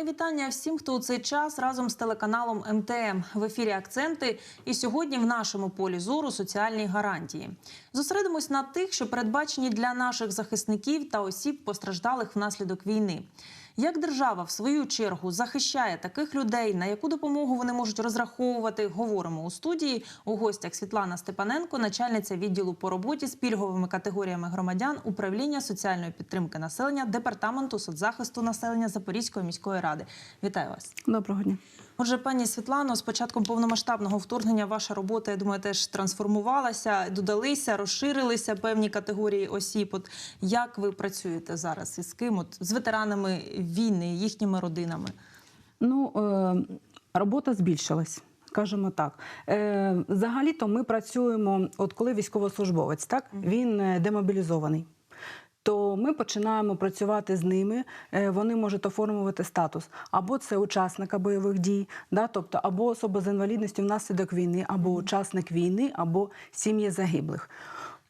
Мої вітання всім, хто у цей час разом з телеканалом МТМ в ефірі Акценти. І сьогодні в нашому полі зору соціальні гарантії. Зосередимось на тих, що передбачені для наших захисників та осіб, постраждалих внаслідок війни. Як держава в свою чергу захищає таких людей, на яку допомогу вони можуть розраховувати? Говоримо у студії. У гостях Світлана Степаненко, начальниця відділу по роботі з пільговими категоріями громадян управління соціальної підтримки населення департаменту соцзахисту населення Запорізької міської ради. Вітаю вас. Доброго дня. Отже, пані Світлано, з початком повномасштабного вторгнення ваша робота, я думаю, теж трансформувалася, додалися, розширилися певні категорії осіб. От як ви працюєте зараз із ким? От з ветеранами війни, їхніми родинами? Ну, е, робота збільшилась. Скажімо так, Е, взагалі-то ми працюємо, от коли військовослужбовець, так він е, демобілізований. То ми починаємо працювати з ними. е, Вони можуть оформлювати статус або це учасника бойових дій, да, тобто або особа з інвалідністю внаслідок війни, або учасник війни, або сім'ї загиблих.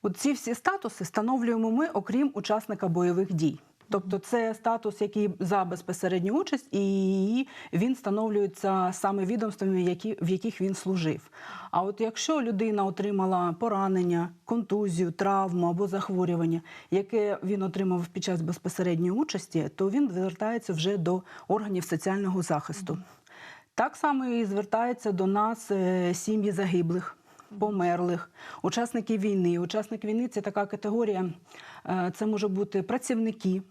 От ці всі статуси встановлюємо ми, окрім учасника бойових дій. Тобто це статус, який за безпосередню участь, і він встановлюється саме відомствами, які, в яких він служив. А от якщо людина отримала поранення, контузію, травму або захворювання, яке він отримав під час безпосередньої участі, то він звертається вже до органів соціального захисту. Так само і звертаються до нас е, сім'ї загиблих. Померлих, учасників війни. Учасник війни це така категорія. е, Це може бути працівники,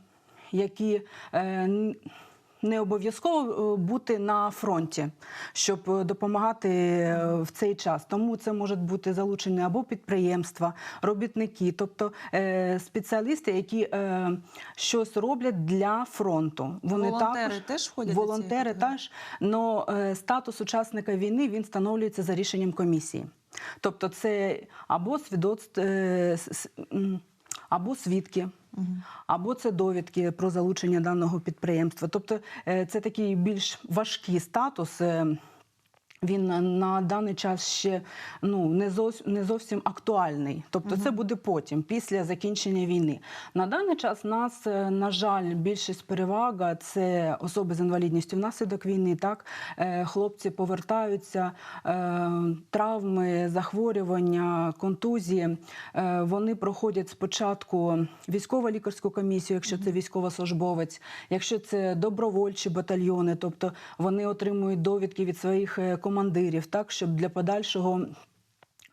які е, не обов'язково е, бути на фронті, щоб е, допомагати в цей час. Тому це можуть бути залучені або підприємства, робітники, тобто спеціалісти, які щось роблять для фронту. Вони Волонтери також теж входять волонтери теж, але статус учасника війни він встановлюється за рішенням комісії. Тобто, це або свідоцтв, с- с- м, або свідки. Або це довідки про залучення даного підприємства. Тобто е, це такий більш важкий статус. Він на, даний час ще ну не зовсім не зовсім актуальний. Тобто, це буде потім, після закінчення війни. На даний час нас, е, на жаль, більшість перевага це особи з інвалідністю внаслідок війни. Так Е, хлопці повертаються, е, травми, захворювання, контузії. Вони проходять спочатку військово-лікарську комісію, якщо це військовослужбовець, якщо це добровольчі батальйони, тобто вони отримують довідки від своїх е, командирів, так щоб для подальшого.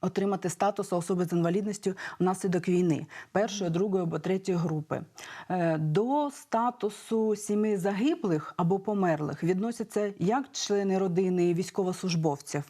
Отримати статус особи з інвалідністю внаслідок війни першої, другої або третьої групи. Е, До статусу сімей загиблих або померлих відносяться як члени родини військовослужбовців,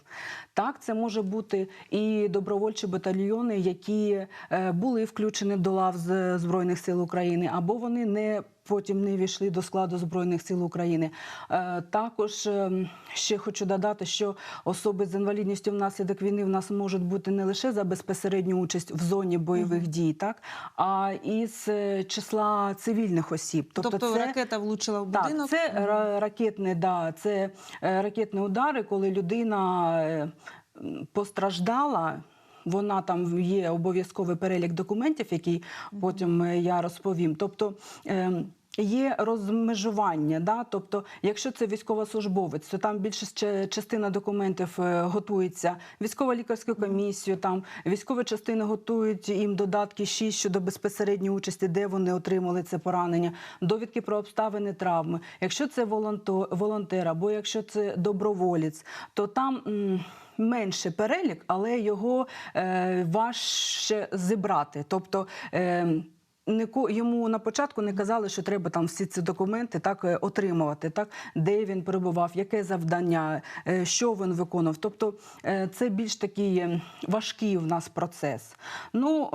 так це може бути і добровольчі батальйони, які е, були включені до лав Збройних сил України, або вони не потім не війшли до складу Збройних сил України. Е, Також е, ще хочу додати, що особи з інвалідністю внаслідок війни в нас можуть бути не лише за безпосередню участь в зоні бойових дій, так а і з е, числа цивільних осіб. Тобто, це ракета влучила в будинок. так, це ра- ракетне, да, це ракетні удари, коли людина постраждала. Вона там є обов'язковий перелік документів, який потім я розповім. Тобто е, є розмежування. Да? Тобто, якщо це військовослужбовець, то там більша ча- частина документів е, готується військово-лікарською комісією, там військові частини готують їм додатки 6 щодо безпосередньої участі, де вони отримали це поранення, довідки про обставини травми. Якщо це волонтер або якщо це доброволець, то там. Менше перелік, але його е, важче зібрати. Тобто е, йому на початку не казали, що треба там всі ці документи так е, отримувати, так де він перебував, яке завдання, е, що він виконував. Тобто е, це більш такий е, важкий в нас процес. Ну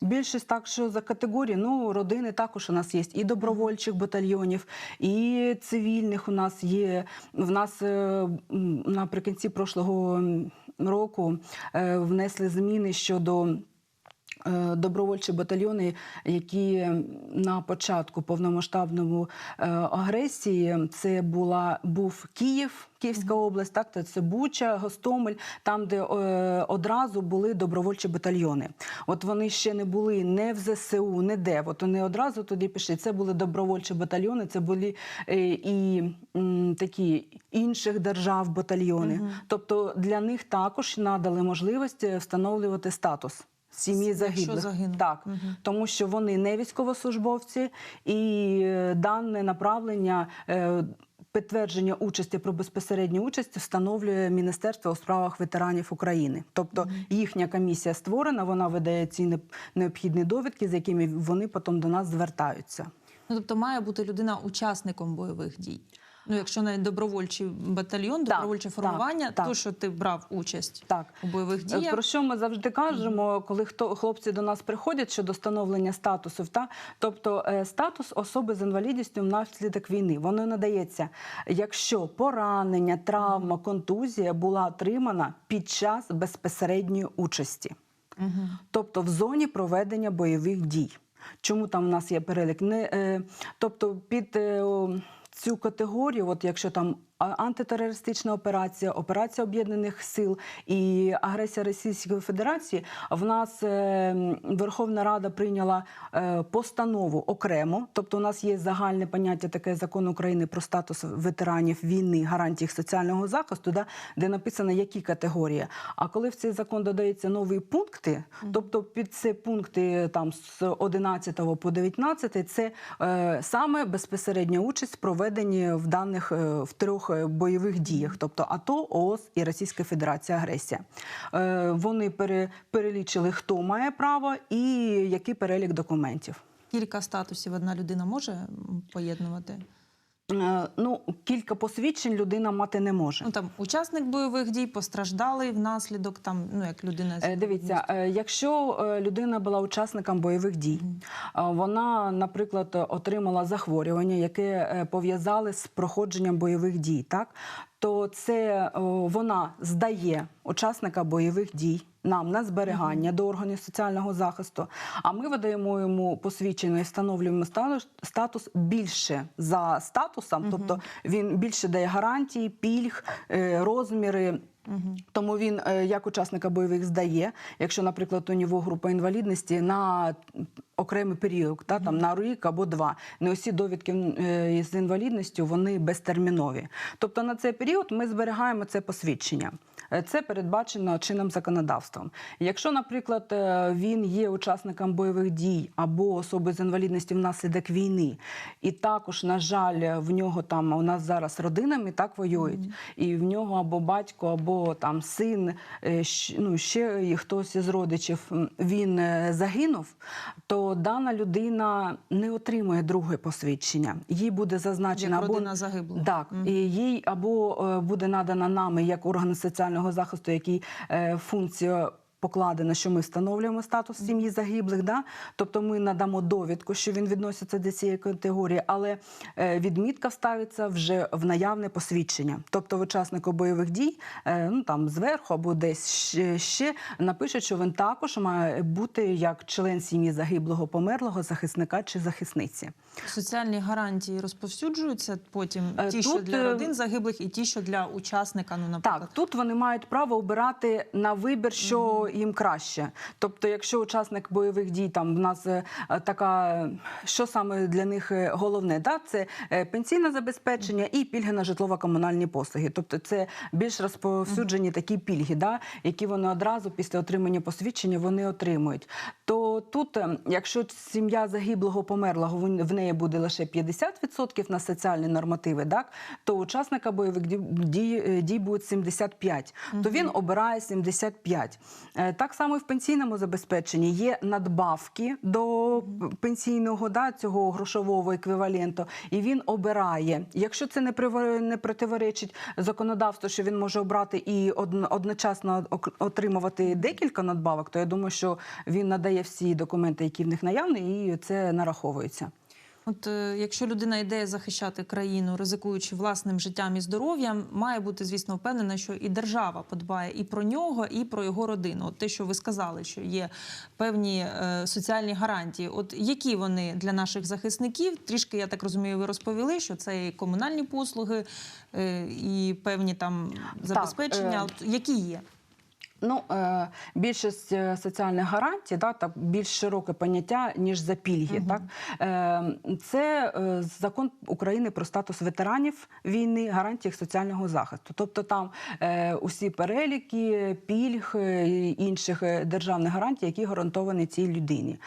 Більшість так, що за категорії, ну родини також у нас є і добровольчих батальйонів, і цивільних у нас є. В нас наприкінці прошлого року внесли зміни щодо добровольчі батальйони, які на початку повномасштабної е, агресії це була був Київ, Київська область, так то це Буча, Гостомель, там, де е, одразу були добровольчі батальйони. От вони ще не були не в ЗСУ, не де. От вони одразу туди пішли. Це були добровольчі батальйони, це були е, і м, такі інших держав батальйони. Тобто для них також надали можливість е, встановлювати статус. Сім'ї загиблих загинув. так, Мгм. тому що вони не військовослужбовці, і е, дане направлення е, підтвердження участі про безпосередню участь встановлює Міністерство у справах ветеранів України. Тобто їхня комісія створена, вона видає ці необхідні довідки, з якими вони потім до нас звертаються. Ну, тобто має бути людина учасником бойових дій. Ну, якщо навіть добровольчий батальйон, Так, добровольче формування, так. то що ти брав участь Так. у бойових Е, діях. Про що ми завжди кажемо, коли хто хлопці до нас приходять щодо становлення статусів, та тобто е, статус особи з інвалідністю внаслідок війни воно надається, якщо поранення, травма, контузія була отримана під час безпосередньої участі, Угу. тобто в зоні проведення бойових дій. Чому там у нас є перелік? Не, е, тобто під е, о, цю категорію, от якщо там антитерористична операція, операція об'єднаних сил і агресія Російської Федерації, в нас е, Верховна Рада прийняла е, постанову окремо. Тобто, у нас є загальне поняття таке закон України про статус ветеранів війни, гарантій їх соціального захисту, да, де написано які категорії. А коли в цей закон додаються нові пункти, тобто під ці пункти там з 11 по 19, це е, саме безпосередня участь в проведенні в даних в трьох е, бойових діях, тобто АТО, ООС і Російська Федерація агресія. Е, вони пере, перелічили, хто має право і який перелік документів. Кілька статусів одна людина може поєднувати. Е, ну, кілька посвідчень людина мати не може. Ну там учасник бойових дій, постраждалий внаслідок там, ну як людина Е, Дивіться, е, якщо людина була учасником бойових дій, вона, наприклад, отримала захворювання, яке пов'язали з проходженням бойових дій, так то це вона здає учасника бойових дій нам на зберігання до органів соціального захисту. А ми видаємо йому посвідчення і встановлюємо статус, більше за статусом, тобто він більше дає гарантії, пільг, е, розміри. Тому він е, як учасника бойових здає, якщо, наприклад, у нього група інвалідності на окремий період, та, там, на рік або два. Не усі довідки е, з інвалідністю вони безтермінові. Тобто на цей період ми зберігаємо це посвідчення. Е, Це передбачено чинним законодавством. Якщо, наприклад, е, він є учасником бойових дій або особи з інвалідністю внаслідок війни, і також, на жаль, в нього там у нас зараз родинами так воюють, і в нього або батько, або там син, е, ну ще і хтось із родичів він загинув, то дана людина не отримує друге посвідчення. Їй буде зазначено як або родина загиблого. так, і їй або буде надана нами як орган соціального захисту, який е, функція. Покладена, що ми встановлюємо статус сім'ї загиблих, да? тобто ми надамо довідку, що він відноситься до цієї категорії, але е, відмітка вставиться вже в наявне посвідчення. Тобто, в учаснику бойових дій, е, ну там зверху або десь ще, ще напишуть, що він також має бути як член сім'ї загиблого померлого захисника чи захисниці. Соціальні гарантії розповсюджуються потім Е, ті, що для родин загиблих, і ті, що для учасника, ну наприклад. Так, тут вони мають право обирати на вибір, що їм краще. Тобто, якщо учасник бойових дій, там в нас е, така, що саме для них е, головне, да? це е, пенсійне забезпечення і пільги на житлово-комунальні послуги. Тобто, це більш розповсюджені такі пільги, да? які вони одразу після отримання посвідчення вони отримують. То тут, якщо сім'я загиблого померлого, в- неї буде лише 50% на соціальні нормативи, так то учасника бойових дій, дій буде 75, то він обирає 75. Е, Так само і в пенсійному забезпеченні є надбавки до пенсійного да, цього грошового еквіваленту, і він обирає. Якщо це не не противоречить законодавству, що він може обрати і одно- одночасно отримувати декілька надбавок, то я думаю, що він надає всі документи, які в них наявні, і це нараховується. От е, якщо людина йде захищати країну, ризикуючи власним життям і здоров'ям, має бути, звісно, впевнена, що і держава подбає і про нього, і про його родину. От те, що ви сказали, що є певні е, соціальні гарантії. От які вони для наших захисників? Трішки я так розумію, ви розповіли, що це і комунальні послуги, е, і певні там забезпечення. е, От які є? Ну, е, більшість е, соціальних гарантій, да, так, більш широке поняття, ніж за пільги. Так? Е, це закон України про статус ветеранів війни, гарантії їх соціального захисту. Тобто там усі переліки, пільг і інших державних гарантій, які гарантовані цій людині.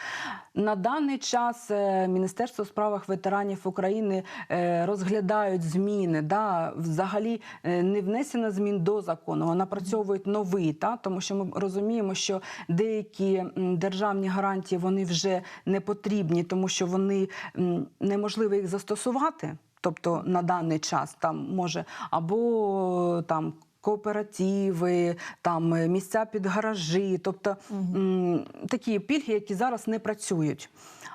На даний час е, Міністерство справах ветеранів України е, розглядають зміни. Да, взагалі е, не внесено змін до закону, а напрацьовують новий, та, тому що ми розуміємо, що деякі державні гарантії вони вже не потрібні, тому що вони неможливо їх застосувати. Тобто на даний час там може або там. Кооперативи, там е, місця під гаражі, тобто м, такі пільги, які зараз не працюють.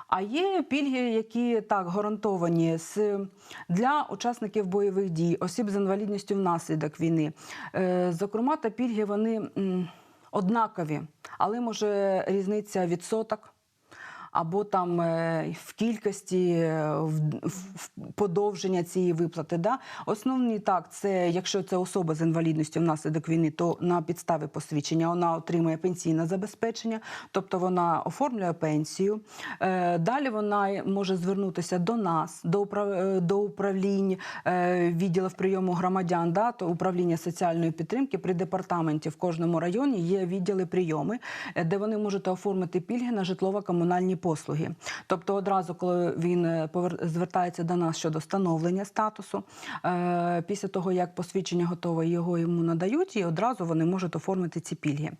А є пільги, які так гарантовані з для учасників бойових дій, осіб з інвалідністю внаслідок війни. Е, зокрема, та пільги вони м, однакові, але може різниця відсоток. Або там е, в кількості е, в, подовження цієї виплати. Да? Основні так, це якщо це особа з інвалідністю внаслідок війни, то на підставі посвідчення вона отримує пенсійне забезпечення, тобто вона оформлює пенсію. Е, Далі вона може звернутися до нас, до до управлінь відділів прийому громадян, да, то управління соціальної підтримки при департаменті в кожному районі є відділи прийоми, де вони можуть оформити пільги на житлово-комунальні послуги. Тобто, одразу, коли він е, звертається до нас щодо встановлення статусу, е, після того як посвідчення готове, його йому надають, і одразу вони можуть оформити ці пільги.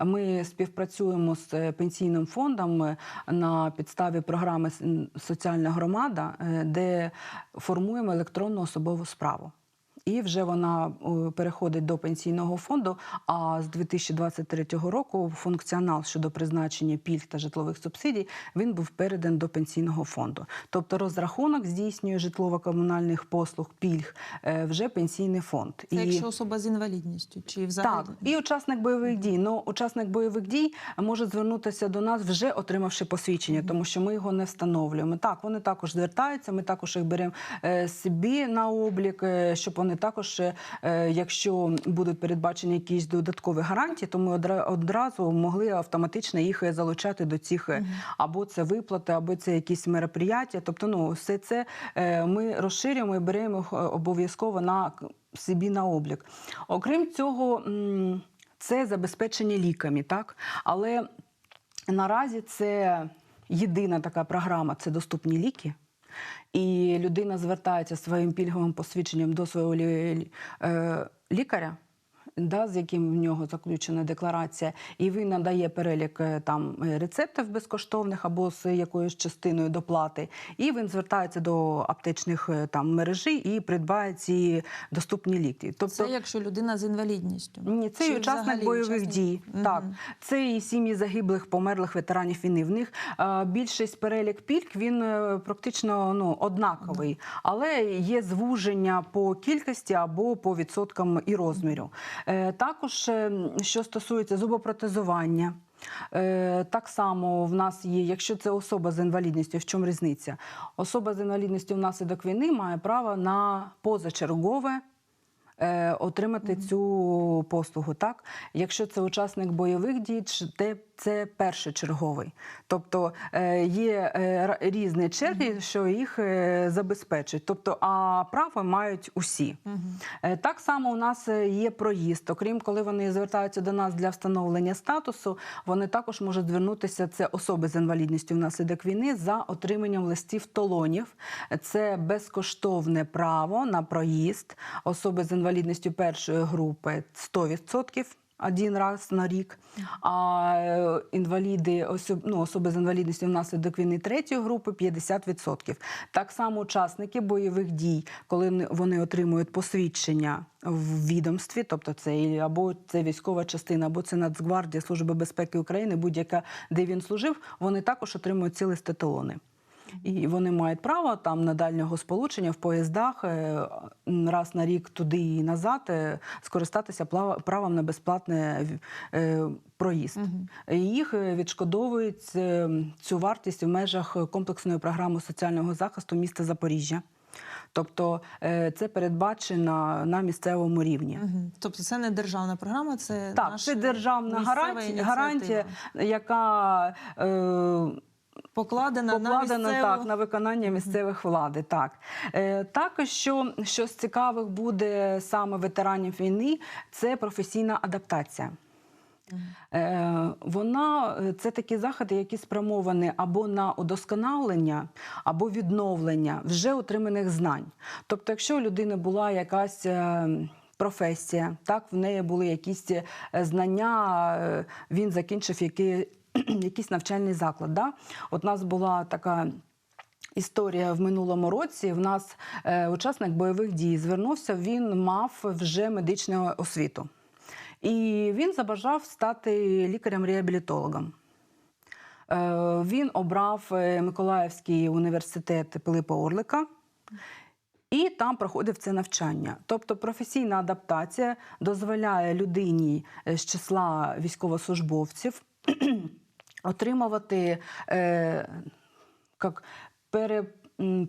Ми співпрацюємо з е, пенсійним фондом на підставі програми Соціальна громада, де формуємо електронну особову справу. І вже вона е, переходить до пенсійного фонду. А з 2023 року функціонал щодо призначення пільг та житлових субсидій він був передан до пенсійного фонду. Тобто розрахунок здійснює житлово-комунальних послуг пільг е, вже пенсійний фонд. Це якщо особа з інвалідністю чи взагалі? Так, і учасник бойових дій. Ну, учасник бойових дій може звернутися до нас, вже отримавши посвідчення, тому що ми його не встановлюємо. Так, вони також звертаються. Ми також їх беремо е, собі на облік, щоб вони також, е, якщо будуть передбачені якісь додаткові гарантії, то ми одра- одразу могли автоматично їх е, залучати до цих е, або це виплати, або це якісь мероприяття. Тобто, ну все це ми розширюємо і беремо обов'язково на собі на облік. Окрім цього, це забезпечення ліками, так але наразі це єдина така програма це доступні ліки. І людина звертається своїм пільговим посвідченням до свого е, лікаря. Да, з яким в нього заключена декларація, і він надає перелік е, там е, рецептів безкоштовних або з якоюсь частиною доплати, і він звертається до аптечних е, там мережі і придбає ці доступні ліки. Тобто Це якщо людина з інвалідністю. ні, це Чи і учасник взагалі бойових учасник? дій. Мгм. Так, це і сім'ї загиблих, померлих ветеранів війни. В них більшість перелік пільг він практично ну однаковий, але є звуження по кількості або по відсоткам і розміру. Е, також е, що стосується зубопротезування. Е, Так само в нас є, якщо це особа з інвалідністю, в чому різниця? Особа з інвалідністю внаслідок війни має право на позачергове отримати цю послугу. Так, якщо це учасник бойових дій, чи те це першочерговий. Тобто е, є е, різні черги, що їх е, забезпечують. Тобто, а право мають усі. Е, Так само у нас є проїзд. Окрім коли вони звертаються до нас для встановлення статусу, вони також можуть звернутися. Це особи з інвалідністю внаслідок війни за отриманням листів талонів. Це безкоштовне право на проїзд. Особи з інвалідністю першої групи 100%. Один раз на рік, а е, інваліди, особ, ну, особи з інвалідністю внаслідок війни третьої групи 50%. Так само учасники бойових дій, коли вони- отримують посвідчення в відомстві, тобто це або це військова частина, або це Нацгвардія, Служба безпеки України, будь-яка, де він служив, вони також отримують ці листи талони. І вони мають право там на дальнього сполучення в поїздах е, раз на рік туди і назад е, скористатися правом на безплатний е, проїзд. І Їх відшкодовують цю вартість в межах комплексної програми соціального захисту міста Запоріжжя. Тобто це передбачено на місцевому рівні. Мгм. Тобто це не державна програма, це Так, наша це державна гарантія, гарантія, яка е, покладена, на місцеву... так на виконання місцевих влади. Так е, також що, що з цікавих буде саме ветеранів війни, це професійна адаптація. Е, Вона е, це такі заходи, які спрямовані або на удосконалення, або відновлення вже отриманих знань. Тобто, якщо у людини була якась е, професія, так в неї були якісь е, знання, е, він закінчив який, якийсь навчальний заклад. Да? От у нас була така. Історія в минулому році. В нас е, учасник бойових дій звернувся. Він мав вже медичну освіту. І він забажав стати лікарем-реабілітологом. Е, Він обрав е, Миколаївський університет Пилипа Орлика. І там проходив це навчання. Тобто професійна адаптація дозволяє людині е, з числа військовослужбовців отримувати е, як пере,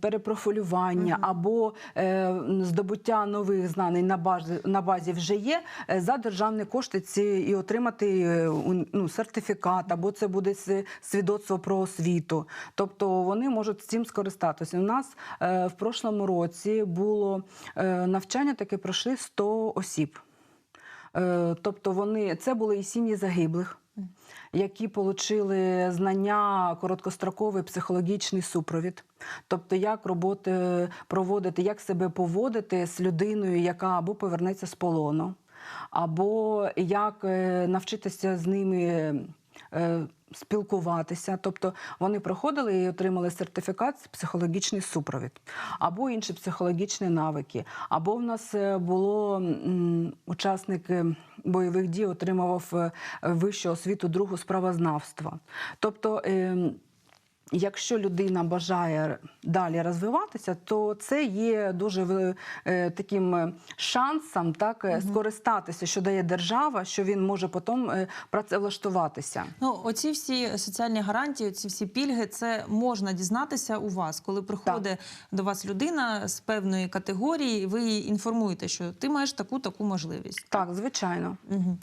перепрофілювання або е, здобуття нових знань на базі, на базі вже є е, за державні кошти ці, і отримати е, ну, сертифікат, або це буде свідоцтво про освіту. Тобто вони можуть цим скористатися. У нас е, в прошлому році було е, навчання, таке пройшли 100 осіб. Е, Тобто вони це були і сім'ї загиблих, які отримали знання короткостроковий психологічний супровід. Тобто, як роботи проводити, як себе поводити з людиною, яка або повернеться з полону, або як е, навчитися з ними. Спілкуватися, тобто вони проходили і отримали сертифікат психологічний супровід, або інші психологічні навики. Або в нас е, було учасник е, бойових дій, отримував е, вищу освіту другу справознавства. Тобто, е, Якщо людина бажає далі розвиватися, то це є дуже е, таким е, шансом так е, скористатися, що дає держава, що він може потім працевлаштуватися. Ну, оці всі соціальні гарантії, ці всі пільги, це можна дізнатися у вас, коли приходить до вас людина з певної категорії, ви її інформуєте, що ти маєш таку таку можливість. Так, звичайно. Угу.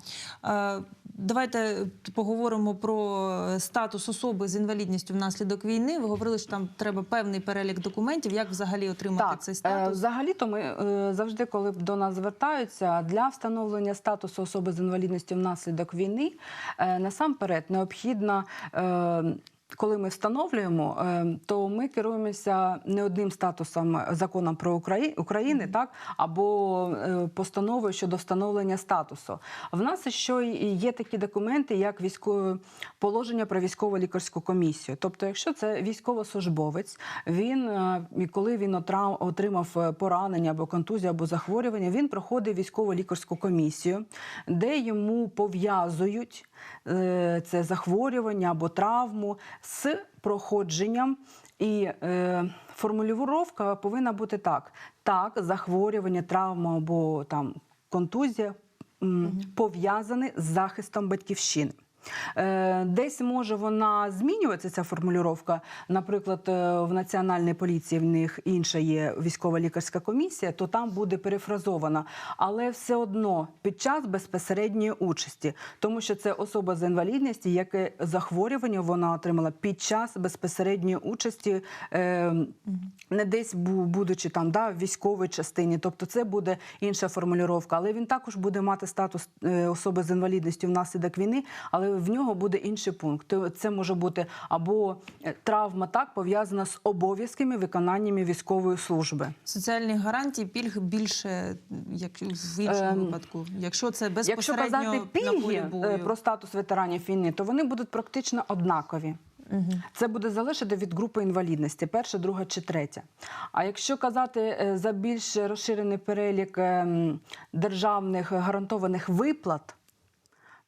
Давайте поговоримо про статус особи з інвалідністю внаслідок війни. Ви говорили, що там треба певний перелік документів, як взагалі отримати Так, цей е, статус. взагалі-то ми е, завжди, коли до нас звертаються для встановлення статусу особи з інвалідністю внаслідок війни, е, насамперед необхідно. Е, Коли ми встановлюємо, е, то ми керуємося не одним статусом законом про Украї- України, так або е, постановою щодо встановлення статусу. В нас ще є такі документи, як військове положення про військово лікарську комісію. Тобто, якщо це військовослужбовець, він е, коли він отримав е, поранення або контузію, або захворювання, він проходить військово лікарську комісію, де йому пов'язують е, це захворювання або травму з проходженням. І е, формулювання повинна бути так: так, захворювання, травма або там контузія пов'язані з захистом батьківщини. Е, Десь може вона змінюватися, ця формулювання. Наприклад, е, в Національній поліції в них інша є військова лікарська комісія, то там буде перефразована. Але все одно під час безпосередньої участі, тому що це особа з інвалідністю, яке захворювання вона отримала під час безпосередньої участі, е, не десь будучи там да, в військовій частині. Тобто це буде інша формулювання. Але він також буде мати статус особи з інвалідністю внаслідок війни, але в нього буде інший пункт. Це може бути або е, травма так пов'язана з обов'язками виконаннями військової служби. Соціальні гарантії пільг більше, як в іншому Ем, випадку. Якщо це Якщо безпосередньо казати на полі пільги е, про статус ветеранів війни, то вони будуть практично однакові. Це буде залежати від групи інвалідності, перша, друга чи третя. А якщо казати е, за більш розширений перелік ем, державних гарантованих виплат,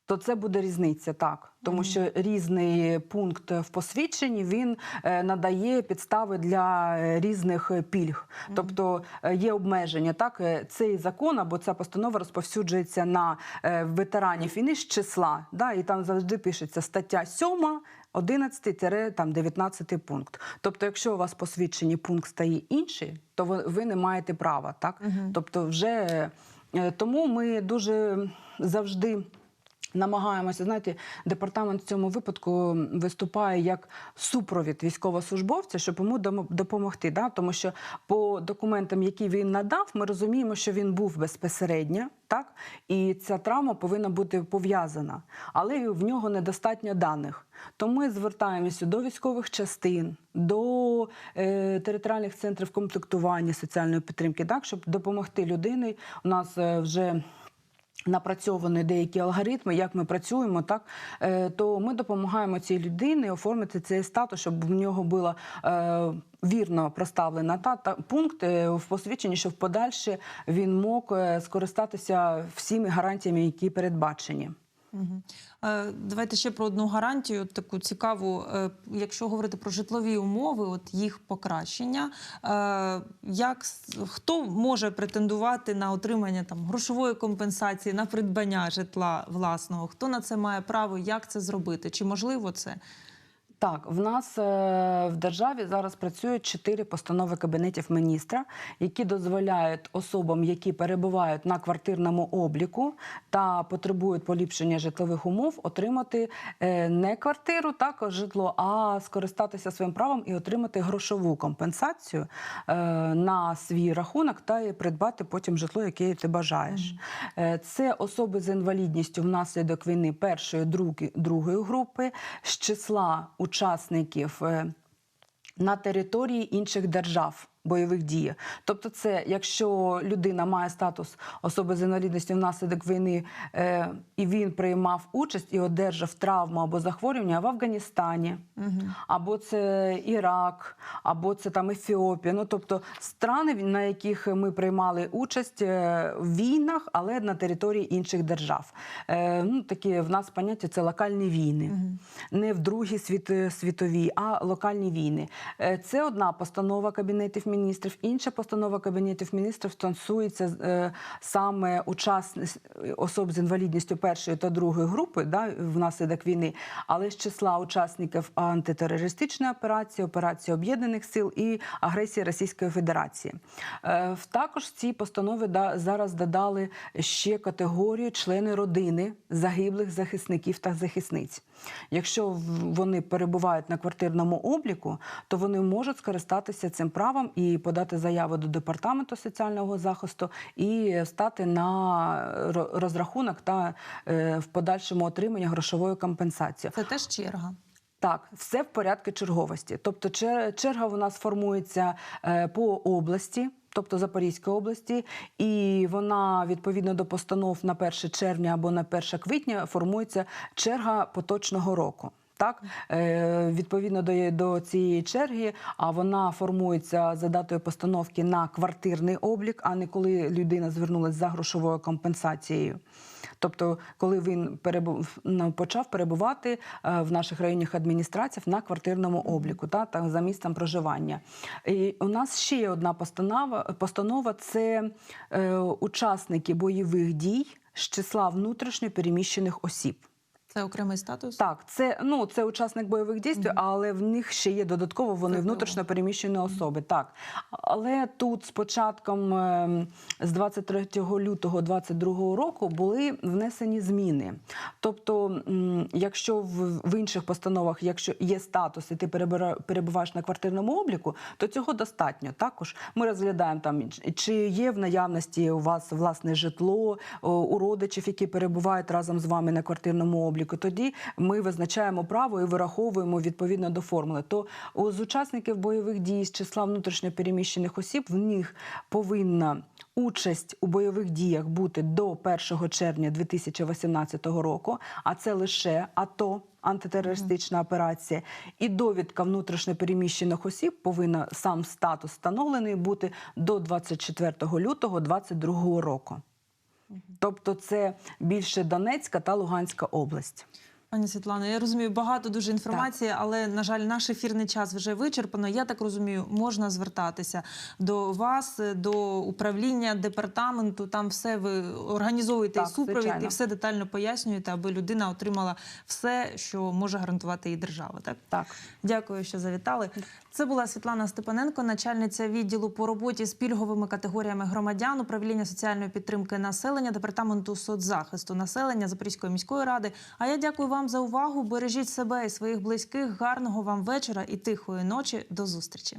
То це буде різниця, так. Тому що різний пункт в посвідченні він е, надає підстави для е, різних е, пільг. Тобто є обмеження. Так, цей закон або ця постанова розповсюджується на ветеранів війни з числа. Да, і там завжди пишеться стаття 7, 11-19 пункт. Тобто, якщо у вас посвідчені пункт стає інший, то ви, не маєте права. Так? Тобто, вже тому ми дуже завжди. Намагаємося, знаєте, департамент в цьому випадку виступає як супровід військовослужбовця, щоб йому допомогти. Да? Тому що по документам, які він надав, ми розуміємо, що він був безпосередньо, так? і ця травма повинна бути пов'язана, але в нього недостатньо даних. Тому ми звертаємося до військових частин, до е, територіальних центрів комплектування соціальної підтримки, так, щоб допомогти людині. У нас е, вже напрацьовані деякі алгоритми, як ми працюємо, так е, то ми допомагаємо цій людині оформити цей статус, щоб в нього була е, вірно проставлена та, та пункт е, в посвідченні, що в подальше він мог скористатися всіми гарантіями, які передбачені. Е, Давайте ще про одну гарантію, таку цікаву. Е, Якщо говорити про житлові умови, от їх покращення, е, як хто може претендувати на отримання там грошової компенсації на придбання житла власного? Хто на це має право? Як це зробити? Чи можливо це? Так, в нас е, в державі зараз працюють чотири постанови кабінетів міністра, які дозволяють особам, які перебувають на квартирному обліку та потребують поліпшення житлових умов, отримати е, не квартиру, так житло, а скористатися своїм правом і отримати грошову компенсацію е, на свій рахунок та придбати потім житло, яке ти бажаєш. Це особи з інвалідністю внаслідок війни першої, другої групи з числа учасників е, на території інших держав. Бойових дій. Тобто, це якщо людина має статус особи з інвалідністю внаслідок війни, е, і він приймав участь і одержав травму або захворювання в Афганістані, або це Ірак, або це там Ефіопія. Ну тобто страни, на яких ми приймали участь е, в війнах, але на території інших держав. Е, ну такі в нас поняття це локальні війни, не в Другій світ, світовій, а локальні війни. Е, Це одна постанова кабінетів міністрів. Інша постанова кабінетів міністрів стосується е, саме учасниць особ з інвалідністю першої та другої групи, да, внаслідок війни, але з числа учасників антитерористичної операції, операції об'єднаних сил і агресії Російської Федерації. Е, Також в цій постанові да, зараз додали ще категорію члени родини загиблих захисників та захисниць. Якщо вони перебувають на квартирному обліку, то вони можуть скористатися цим правом і подати заяву до департаменту соціального захисту і стати на розрахунок та е, в подальшому отримання грошової компенсації. Це теж черга. Так, все в порядку черговості. Тобто, черга у нас формується е, по області. Тобто Запорізької області, і вона відповідно до постанов на 1 червня або на 1 квітня формується черга поточного року. Так, е, відповідно до, до цієї черги, а вона формується за датою постановки на квартирний облік, а не коли людина звернулася за грошовою компенсацією. Тобто, коли він перебув, ну, почав перебувати е, в наших районних адміністраціях на квартирному обліку, та, та за місцем проживання. І у нас ще одна постанова. Постанова це е, учасники бойових дій з числа внутрішньо переміщених осіб. Це окремий статус. Так, це ну це учасник бойових дій, але в них ще є додатково вони Це внутрішньо переміщені особи. Так, але тут з початком ем, з 23 лютого 22 року були внесені зміни. Тобто, якщо в, в інших постановах, якщо є статус і ти перебуваєш на квартирному обліку, то цього достатньо. Також ми розглядаємо там, чи є в наявності у вас власне житло у родичів, які перебувають разом з вами на квартирному обліку. Тоді ми визначаємо право і вираховуємо відповідно до формули. То у- з учасників бойових дій з числа внутрішньо переміщених осіб в них повинна участь у бойових діях бути до 1 червня 2018 року, а це лише АТО. Антитерористична операція і довідка внутрішньо переміщених осіб повинна сам статус встановлений бути до 24 лютого 2022 року. Тобто це більше Донецька та Луганська область. Пані Світлано, я розумію, багато дуже інформації, але на жаль, наш ефірний час вже вичерпано. Я так розумію, можна звертатися до вас, до управління департаменту. Там все ви організовуєте Так, і супровід, звичайно. і все детально пояснюєте, аби людина отримала все, що може гарантувати їй держава. Так Так. Дякую, що завітали. Це була Світлана Степаненко, начальниця відділу по роботі з пільговими категоріями громадян, управління соціальної підтримки населення, департаменту соцзахисту населення Запорізької міської ради. А я дякую вам за увагу. Бережіть себе і своїх близьких. Гарного вам вечора і тихої ночі. До зустрічі.